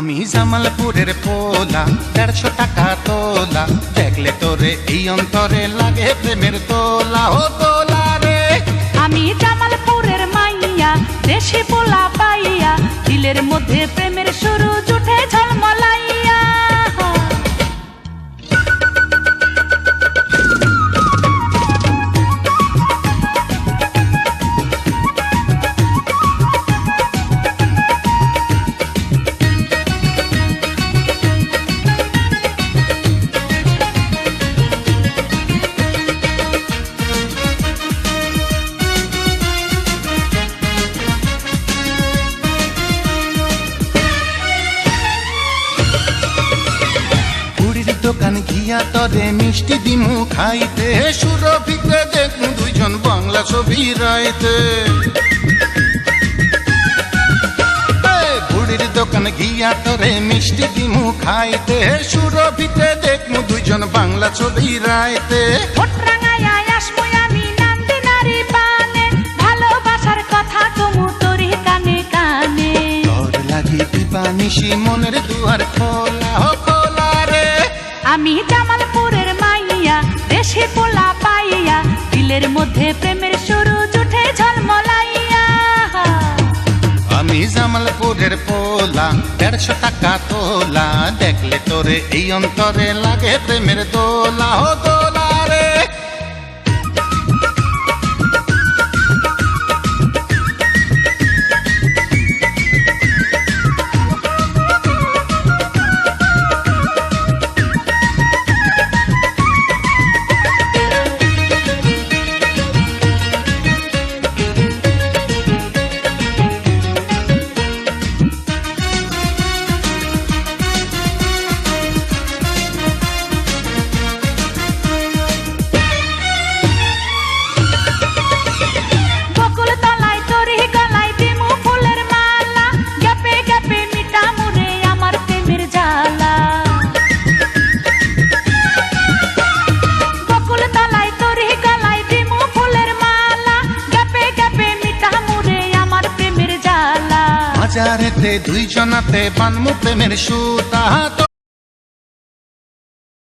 জামালপুরের পোলা, দেড়শো টাকা তোলা। দেখলে তোরে এই অন্তরে লাগে প্রেমের তোলা। ও তোলা রে। আমি জামালপুরের মাইয়া, দেশে পোলা পাইয়া, দিলের মধ্যে প্রেমের দোকান গিয়া তরে মিষ্টি দিমু খাইতে। সুরভিতে দেখু দুইজন বাংলা ছবি রাইতে। বুড়ির দোকান গিয়া তরে মিষ্টি দিমু খাইতে। সুরভিতে দেখমু দুইজন বাংলা ছবি রাইতে। নিশি মনের দুয়ার খোলা। আমি জামালপুরের মাইয়া, দেশে পোলা পাইয়া, দিলের মধ্যে প্রেমের শুরু জুঠে ঝলমলাইয়া। আমি জামালপুরের পোলা, দেড়শো টাকা তোলা, দেখলে তোরে এই অন্তরে লাগে প্রেমের দোলা। হাজারেতে দুইজনাতে বানমু প্রেমের সুতা